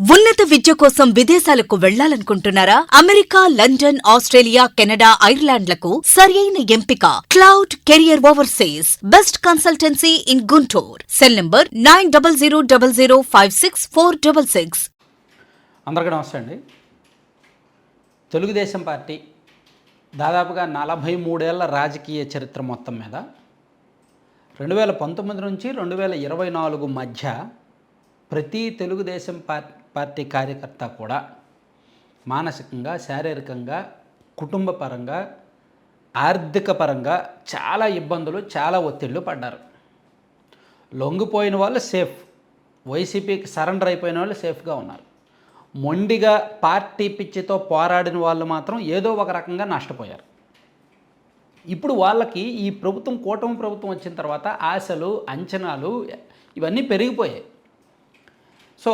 ఉన్నత విద్య కోసం విదేశాలకు వెళ్ళాలనుకుంటున్నారా? అమెరికా లండన్ ఆస్ట్రేలియా కెనడా ఐర్లాండ్లకు సరియైన ఎంపిక. Cloud career overseas. Best consultancy in Guntur. Cell number nine double zero double zero five six four double six. అందరికీ నమస్తే అండి. తెలుగుదేశం పార్టీ దాదాపుగా నలభై మూడేళ్ళ రాజకీయ చరిత్ర మొత్తం మీద రెండు వేల పంతొమ్మిది నుంచి రెండు వేల ఇరవై నాలుగు మధ్య ప్రతి తెలుగుదేశం పార్టీ పార్టీ కార్యకర్త కూడా మానసికంగా శారీరకంగా కుటుంబ పరంగా ఆర్థిక పరంగా చాలా ఇబ్బందులు చాలా ఒత్తిళ్ళు పడ్డారు. లొంగిపోయిన వాళ్ళు సేఫ్. వైసీపీకి సరెండర్ అయిపోయిన వాళ్ళు సేఫ్గా ఉన్నారు. మొండిగా పార్టీ పిచ్చితో పోరాడిన వాళ్ళు మాత్రం ఏదో ఒక రకంగా నష్టపోయారు. ఇప్పుడు వాళ్ళకి ఈ ప్రభుత్వం కూటమి ప్రభుత్వం వచ్చిన తర్వాత ఆశలు అంచనాలు ఇవన్నీ పెరిగిపోయాయి. సో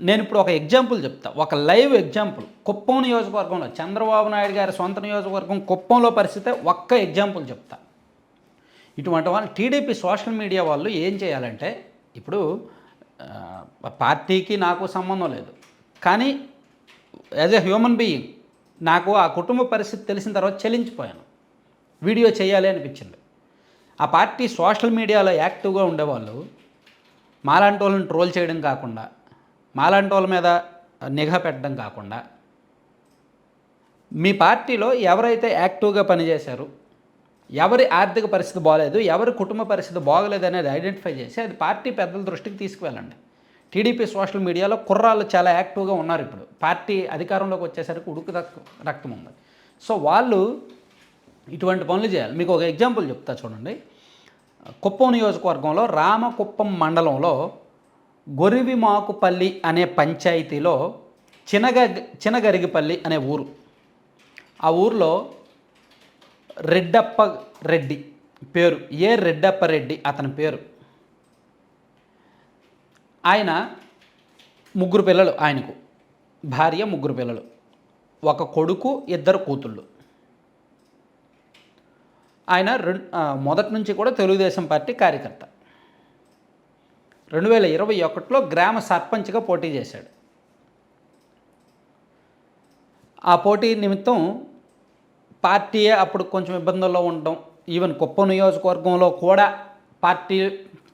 నేను ఇప్పుడు ఒక ఎగ్జాంపుల్ చెప్తా. ఒక లైవ్ ఎగ్జాంపుల్ కుప్పం నియోజకవర్గంలో చంద్రబాబు నాయుడు గారి సొంత నియోజకవర్గం కుప్పంలో పరిస్థితి ఒక్క ఎగ్జాంపుల్ చెప్తా. ఇటువంటి వాళ్ళు టీడీపీ సోషల్ మీడియా వాళ్ళు ఏం చేయాలంటే ఇప్పుడు పార్టీకి నాకు సంబంధం లేదు. కానీ యాజ్ ఎ హ్యూమన్ బీయింగ్ నాకు ఆ కుటుంబ పరిస్థితి తెలిసిన తర్వాత చెలించిపోయాను వీడియో చేయాలి అనిపించింది. ఆ పార్టీ సోషల్ మీడియాలో యాక్టివ్గా ఉండేవాళ్ళు మాలాంటి వాళ్ళని ట్రోల్ చేయడం కాకుండా మాలాంటి వాళ్ళ మీద నిఘా పెట్టడం కాకుండా మీ పార్టీలో ఎవరైతే యాక్టివ్గా పనిచేశారు ఎవరి ఆర్థిక పరిస్థితి బాగలేదు ఎవరి కుటుంబ పరిస్థితి బాగలేదు అనేది ఐడెంటిఫై చేసి అది పార్టీ పెద్దల దృష్టికి తీసుకువెళ్ళండి. టీడీపీ సోషల్ మీడియాలో కుర్రాళ్ళు చాలా యాక్టివ్గా ఉన్నారు ఇప్పుడు. పార్టీ అధికారంలోకి వచ్చేసరికి ఉడుకు రక్తం ఉంది. సో వాళ్ళు ఇటువంటి పనులు చేయాలి. మీకు ఒక ఎగ్జాంపుల్ చెప్తా చూడండి. కుప్పం నియోజకవర్గంలో రామకుప్పం మండలంలో గొరివిమాకుపల్లి అనే పంచాయతీలో చినగ చినగరిగిపల్లి అనే ఊరు. ఆ ఊర్లో రెడ్డప్ప రెడ్డి పేరు. ఏ రెడ్డప్ప రెడ్డి అతని పేరు. ఆయన ముగ్గురు పిల్లలు ఆయనకు. భార్య ముగ్గురు పిల్లలు. ఒక కొడుకు ఇద్దరు కూతుళ్ళు. ఆయన రెండు మొదటి నుంచి కూడా తెలుగుదేశం పార్టీ కార్యకర్త. రెండు వేల ఇరవై ఒకటిలో గ్రామ సర్పంచ్గా పోటీ చేశాడు. ఆ పోటీ నిమిత్తం పార్టీయే అప్పుడు కొంచెం ఇబ్బందుల్లో ఉండడం ఈవెన్ కుప్పం నియోజకవర్గంలో కూడా పార్టీ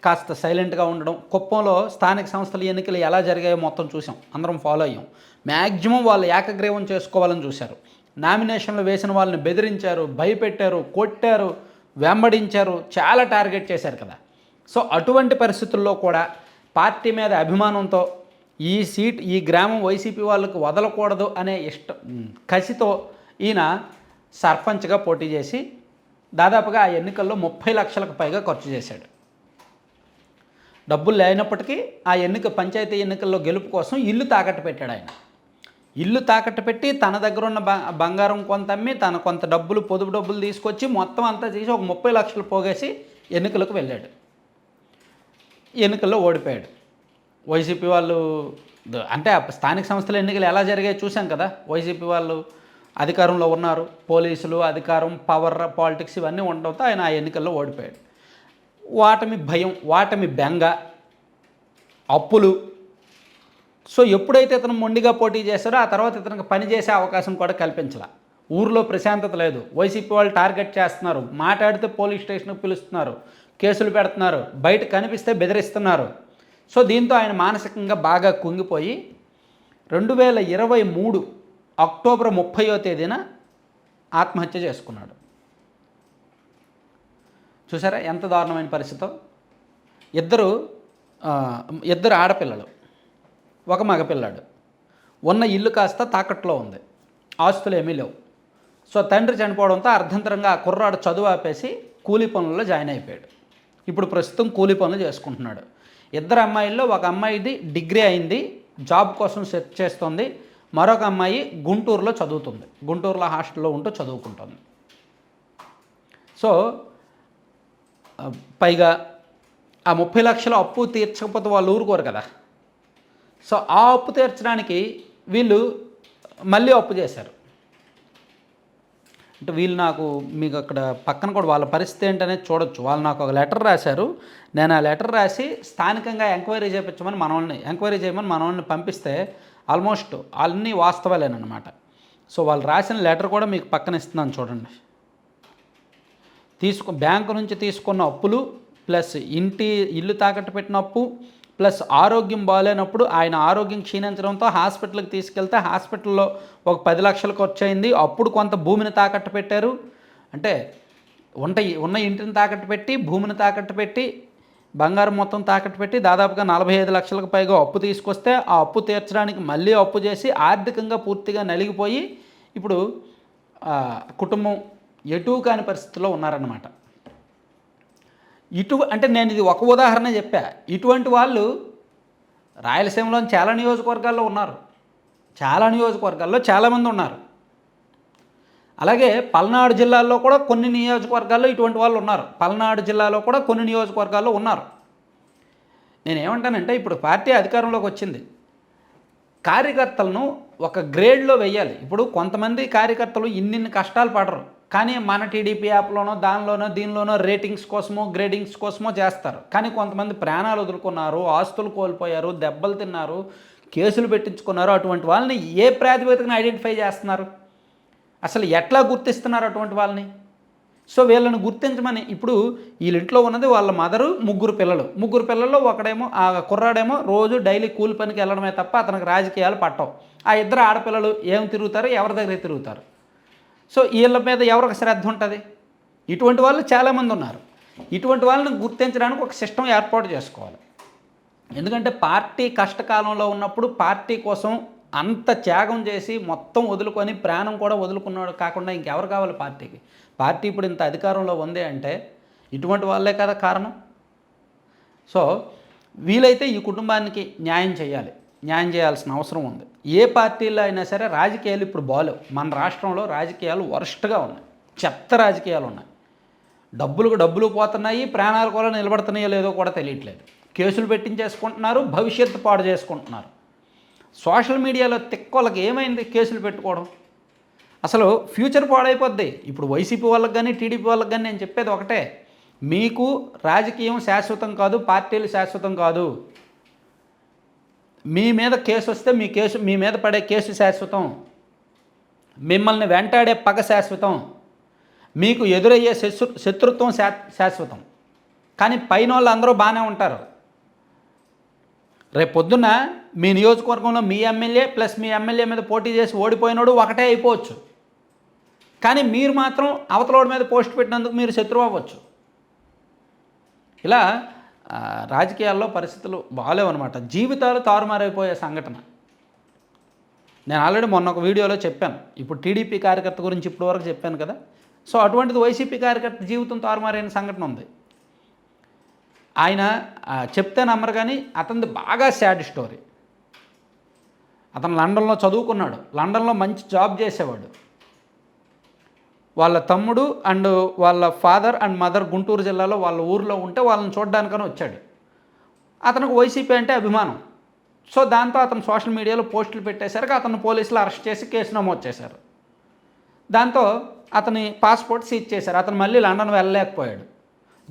కాస్త సైలెంట్గా ఉండడం కుప్పంలో స్థానిక సంస్థల ఎన్నికలు ఎలా జరిగాయో మొత్తం చూసాం అందరం ఫాలో అయ్యాం. మ్యాక్సిమం వాళ్ళు ఏకగ్రీవం చేసుకోవాలని చూశారు. నామినేషన్లు వేసిన వాళ్ళని బెదిరించారు భయపెట్టారు కొట్టారు వెంబడించారు చాలా టార్గెట్ చేశారు కదా. సో అటువంటి పరిస్థితుల్లో కూడా పార్టీ మీద అభిమానంతో ఈ సీట్ ఈ గ్రామం వైసీపీ వాళ్ళకు వదలకూడదు అనే ఇష్ట కసితో ఈయన సర్పంచ్గా పోటీ చేసి దాదాపుగా ఆ ఎన్నికల్లో ముప్పై లక్షలకు పైగా ఖర్చు చేశాడు. డబ్బులు లేనప్పటికీ ఆ ఎన్నిక పంచాయతీ ఎన్నికల్లో గెలుపు కోసం ఇల్లు తాకట్టు పెట్టాడు ఆయన. ఇల్లు తాకట్టు పెట్టి తన దగ్గర ఉన్న బంగారం కొంత అమ్మి తన కొంత డబ్బులు పొదుపు డబ్బులు తీసుకొచ్చి మొత్తం అంతా చేసి ఒక ముప్పై లక్షలు పోగేసి ఎన్నికలకు వెళ్ళాడు. ఎన్నికల్లో ఓడిపోయాడు. వైసీపీ వాళ్ళు అంటే స్థానిక సంస్థల ఎన్నికలు ఎలా జరిగాయో చూసాం కదా. వైసీపీ వాళ్ళు అధికారంలో ఉన్నారు. పోలీసులు అధికారం పవర్ పాలిటిక్స్ ఇవన్నీ ఉండడంతో ఆయన ఆ ఎన్నికల్లో ఓడిపోయాడు. వాటమి భయం వాటమి బెంగ అప్పులు. సో ఎప్పుడైతే ఇతను మొండిగా పోటీ చేశారో ఆ తర్వాత ఇతనికి పనిచేసే అవకాశం కూడా కల్పించాల. ఊర్లో ప్రశాంతత లేదు. వైసీపీ వాళ్ళు టార్గెట్ చేస్తున్నారు. మాట్లాడితే పోలీస్ స్టేషన్కి పిలుస్తున్నారు. కేసులు పెడుతున్నారు. బయట కనిపిస్తే బెదిరిస్తున్నారు. సో దీంతో ఆయన మానసికంగా బాగా కుంగిపోయి రెండు వేల ఇరవై మూడు అక్టోబర్ ముప్పయో తేదీన ఆత్మహత్య చేసుకున్నాడు. చూసారా ఎంత దారుణమైన పరిస్థితో? ఇద్దరు ఇద్దరు ఆడపిల్లలు ఒక మగపిల్లాడు. ఉన్న ఇల్లు కాస్త తాకట్లో ఉంది. ఆస్తులు ఏమీ లేవు. సో తండ్రి చనిపోవడంతో అర్ధంతరంగా ఆ కుర్రాడు చదువు ఆపేసి కూలీ పనుల్లో జాయిన్ అయిపోయాడు. ఇప్పుడు ప్రస్తుతం కూలి పనులు చేసుకుంటున్నాడు. ఇద్దరు అమ్మాయిల్లో ఒక అమ్మాయిది డిగ్రీ అయింది జాబ్ కోసం సెర్చ్ చేస్తుంది మరొక అమ్మాయి గుంటూరులో చదువుతుంది. గుంటూరులో హాస్టల్లో ఉంటూ చదువుకుంటుంది. సో పైగా ఆ ముప్పై లక్షల అప్పు తీర్చకపోతే వాళ్ళు ఊరుకోరు కదా. సో ఆ అప్పు తీర్చడానికి వీళ్ళు మళ్ళీ అప్పు చేశారు. అంటే వీళ్ళు నాకు మీకు అక్కడ పక్కన కూడా వాళ్ళ పరిస్థితి ఏంటనేది చూడొచ్చు. వాళ్ళు నాకు ఒక లెటర్ రాశారు. నేను ఆ లెటర్ రాసి స్థానికంగా ఎంక్వైరీ చేయించమని మనల్ని ఎంక్వైరీ చేయమని మనల్ని పంపిస్తే ఆల్మోస్ట్ అన్నీ వాస్తవాలేనమాట సో వాళ్ళు రాసిన లెటర్ కూడా మీకు పక్కన ఇస్తున్నాను చూడండి. తీసుకు బ్యాంకు నుంచి తీసుకున్న అప్పులు ప్లస్ ఇంటి ఇల్లు తాకట్టు పెట్టిన అప్పు ప్లస్ ఆరోగ్యం బాగాలేనప్పుడు ఆయన ఆరోగ్యం క్షీణించడంతో హాస్పిటల్కి తీసుకెళ్తే హాస్పిటల్లో ఒక పది లక్షలు ఖర్చు అయింది అప్పుడు కొంత భూమిని తాకట్టు పెట్టారు. అంటే ఉంట ఉన్న ఇంటిని తాకట్టు పెట్టి భూమిని తాకట్టు పెట్టి బంగారం మొత్తం తాకట్టు పెట్టి దాదాపుగా నలభై ఐదు లక్షలకు పైగా అప్పు తీసుకొస్తే ఆ అప్పు తీర్చడానికి మళ్ళీ అప్పు చేసి ఆర్థికంగా పూర్తిగా నలిగిపోయి ఇప్పుడు కుటుంబం ఎటు కాని పరిస్థితిలో ఉన్నారన్నమాట. ఇటు అంటే నేను ఇది ఒక ఉదాహరణ చెప్పా. ఇటువంటి వాళ్ళు రాయలసీమలోని చాలా నియోజకవర్గాల్లో ఉన్నారు. చాలా నియోజకవర్గాల్లో చాలామంది ఉన్నారు. అలాగే పల్నాడు జిల్లాలో కూడా కొన్ని నియోజకవర్గాల్లో ఇటువంటి వాళ్ళు ఉన్నారు. పల్నాడు జిల్లాలో కూడా కొన్ని నియోజకవర్గాల్లో ఉన్నారు. నేనేమంటానంటే ఇప్పుడు పార్టీ అధికారంలోకి వచ్చింది. కార్యకర్తలను ఒక గ్రేడ్లో వెయ్యాలి ఇప్పుడు కొంతమంది కార్యకర్తలు ఇన్నిన్ని కష్టాలు పడరు. కానీ మన టీడీపీ యాప్లోనో దానిలోనో దీనిలోనో రేటింగ్స్ కోసమో గ్రేడింగ్స్ కోసమో చేస్తారు. కానీ కొంతమంది ప్రాణాలు వదులుకున్నారు ఆస్తులు కోల్పోయారు దెబ్బలు తిన్నారు కేసులు పెట్టించుకున్నారు అటువంటి వాళ్ళని ఏ ప్రాతిపదికన ఐడెంటిఫై చేస్తున్నారు? అసలు ఎట్లా గుర్తిస్తున్నారు అటువంటి వాళ్ళని? సో వీళ్ళని గుర్తించమని ఇప్పుడు వీళ్ళింట్లో ఉన్నది వాళ్ళ మదరు ముగ్గురు పిల్లలు. ముగ్గురు పిల్లల్లో ఒకడేమో ఆ కుర్రాడేమో రోజు డైలీ కూలి పనికి వెళ్ళడమే తప్ప అతనికి రాజకీయాలు పట్టవు. ఆ ఇద్దరు ఆడపిల్లలు ఏం తిరుగుతారు? ఎవరి దగ్గర తిరుగుతారు? సో వీళ్ళ మీద ఎవరికి శ్రద్ధ ఉంటుంది? ఇటువంటి వాళ్ళు చాలామంది ఉన్నారు. ఇటువంటి వాళ్ళని గుర్తించడానికి ఒక సిస్టమ్ ఏర్పాటు చేసుకోవాలి. ఎందుకంటే పార్టీ కష్టకాలంలో ఉన్నప్పుడు పార్టీ కోసం అంత త్యాగం చేసి మొత్తం వదులుకొని ప్రాణం కూడా వదులుకున్నాడు కాకుండా ఇంకెవరు కావాలి పార్టీకి? పార్టీ ఇప్పుడు ఇంత అధికారంలో ఉంది అంటే ఇటువంటి వాళ్ళే కదా కారణం. సో వీలైతే ఈ కుటుంబానికి న్యాయం చేయాలి. న్యాయం చేయాల్సిన అవసరం ఉంది. ఏ పార్టీలో అయినా సరే రాజకీయాలు ఇప్పుడు బాలేవు. మన రాష్ట్రంలో రాజకీయాలు వరస్ట్గా ఉన్నాయి. చెత్త రాజకీయాలు ఉన్నాయి. డబ్బులకు డబ్బులు పోతున్నాయి ప్రాణాలు కూడా నిలబడుతున్నాయో లేదో కూడా తెలియట్లేదు. కేసులు పెట్టించేసుకుంటున్నారు భవిష్యత్తు పాడు చేసుకుంటున్నారు. సోషల్ మీడియాలో తిక్కోళ్ళకి ఏమైంది కేసులు పెట్టుకోవడం? అసలు ఫ్యూచర్ పాడైపోద్ది. ఇప్పుడు వైసీపీ వాళ్ళకి కానీ టీడీపీ వాళ్ళకి కానీ నేను చెప్పేది ఒకటే. మీకు రాజకీయం శాశ్వతం కాదు పార్టీలు శాశ్వతం కాదు. మీ మీద కేసు వస్తే మీ కేసు మీ మీద పడే కేసు శాశ్వతం. మిమ్మల్ని వెంటాడే పగ శాశ్వతం. మీకు ఎదురయ్యే శత్రు శత్రుత్వం శా శాశ్వతం. కానీ పైన వాళ్ళు అందరూ బాగానే ఉంటారు. రేపు పొద్దున్న మీ నియోజకవర్గంలో మీ ఎమ్మెల్యే ప్లస్ మీ ఎమ్మెల్యే మీద పోటీ చేసి ఓడిపోయినోడు ఒకటే అయిపోవచ్చు. కానీ మీరు మాత్రం అవతలోడి మీద పోస్ట్ పెట్టినందుకు మీరు శత్రువు అవ్వచ్చు. ఇలా రాజకీయాల్లో పరిస్థితులు బాగాలేవన్నమాట. జీవితాలు తారుమారైపోయే సంఘటన. నేను ఆల్రెడీ మొన్న ఒక వీడియోలో చెప్పాను. ఇప్పుడు టీడీపీ కార్యకర్త గురించి ఇప్పటివరకు చెప్పాను కదా. సో అటువంటిది వైసీపీ కార్యకర్త జీవితం తారుమారైన సంఘటన ఉంది. ఆయన చెప్తే నమ్మరు కానీ అతనిది బాగా శాడ్ స్టోరీ. అతను లండన్లో చదువుకున్నాడు. లండన్లో మంచి జాబ్ చేసేవాడు. వాళ్ళ తమ్ముడు అండ్ వాళ్ళ ఫాదర్ అండ్ మదర్ గుంటూరు జిల్లాలో వాళ్ళ ఊర్లో ఉంటే వాళ్ళని చూడడానికని వచ్చాడు. అతనికి వైసీపీ అంటే అభిమానం. సో దాంతో అతను సోషల్ మీడియాలో పోస్టులు పెట్టేసరికి అతను పోలీసులు అరెస్ట్ చేసి కేసు నమోదు చేశారు. దాంతో అతని పాస్పోర్ట్ సీజ్ చేశారు. అతను మళ్ళీ లండన్ వెళ్ళలేకపోయాడు.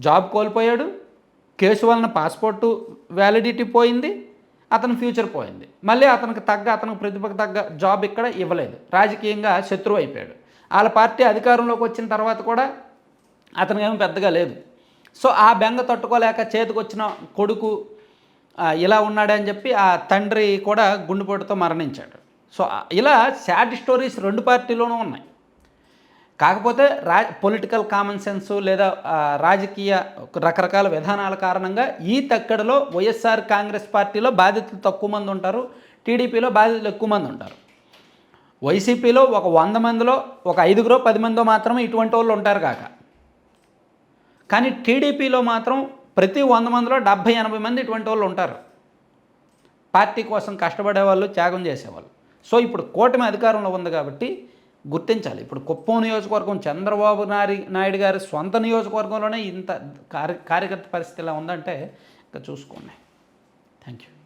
జాబ్ కోల్పోయాడు. కేసు వలన పాస్పోర్టు వ్యాలిడిటీ పోయింది. అతని ఫ్యూచర్ పోయింది. మళ్ళీ అతనికి తగ్గ అతనికి ప్రతిభకు తగ్గ జాబ్ ఇక్కడ ఇవ్వలేదు. రాజకీయంగా శత్రువు అయిపోయాడు. వాళ్ళ పార్టీ అధికారంలోకి వచ్చిన తర్వాత కూడా అతనికి ఏమీ పెద్దగా లేదు. సో ఆ బెంగ తట్టుకోలేక చేతికొచ్చిన కొడుకు ఇలా ఉన్నాడని చెప్పి ఆ తండ్రి కూడా గుండెపోటుతో మరణించాడు. సో ఇలా శాడ్ స్టోరీస్ రెండు పార్టీలోనూ ఉన్నాయి. కాకపోతే రా పొలిటికల్ కామన్ సెన్సు లేదా రాజకీయ రకరకాల విధానాల కారణంగా ఈ తక్కడలో వైఎస్ఆర్ కాంగ్రెస్ పార్టీలో బాధితులు తక్కువ మంది ఉంటారు టీడీపీలో బాధితులు ఎక్కువ మంది ఉంటారు. వైసీపీలో ఒక వంద మందిలో ఒక ఐదుగురో పది మందో మాత్రమే ఇటువంటి వాళ్ళు ఉంటారు కాక. కానీ టీడీపీలో మాత్రం ప్రతి వంద మందిలో డెబ్భై ఎనభై మంది ఇటువంటి వాళ్ళు ఉంటారు. పార్టీ కోసం కష్టపడే వాళ్ళు త్యాగం చేసేవాళ్ళు. సో ఇప్పుడు కూటమి అధికారంలో ఉంది కాబట్టి గుర్తించాలి. ఇప్పుడు కుప్పం నియోజకవర్గం చంద్రబాబు నాయుడు నాయుడు గారి సొంత నియోజకవర్గంలోనే ఇంత కార్య కార్యకర్త పరిస్థితి ఎలా ఉందంటే ఇంకా చూసుకోండి. Thank you